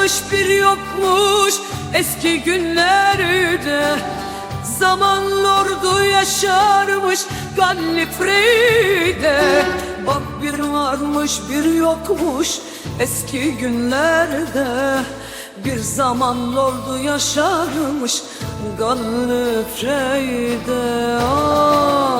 varmış bir yokmuş eski günlerde. Zaman lordu yaşarmış Gallifrey'de Bak bir varmış bir yokmuş eski günlerde. Bir zaman lordu yaşarmış Gallifrey'de Ah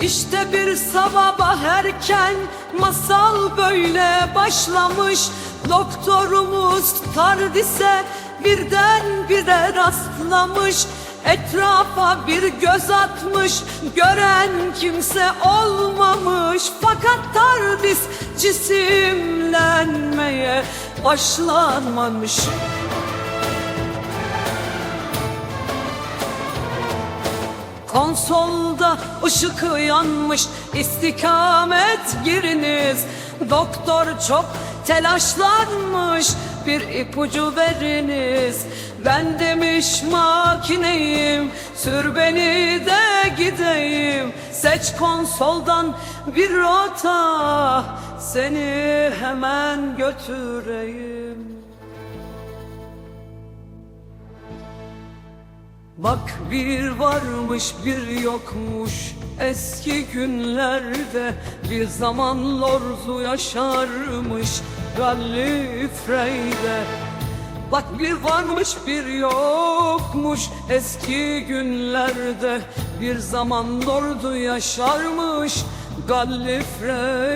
İşte bir sabah erken masal böyle başlamış. Doktorumuz Tardis'e birden bire rastlamış. Etrafa bir göz atmış gören kimse olmamış. Fakat Tardis cisimlenmeye başlanmamış Konsolda ışık yanmış istikamet giriniz. Doktor çok telaşlanmış bir ipucu veriniz. Ben demiş makineyim sür beni de gideyim. Seç konsoldan bir rota seni hemen götüreyim Bak bir varmış bir yokmuş eski günlerde Bir zaman lorzu yaşarmış Gallifrey'de Bak bir varmış bir yokmuş eski günlerde Bir zaman lordu yaşarmış Gallifrey'de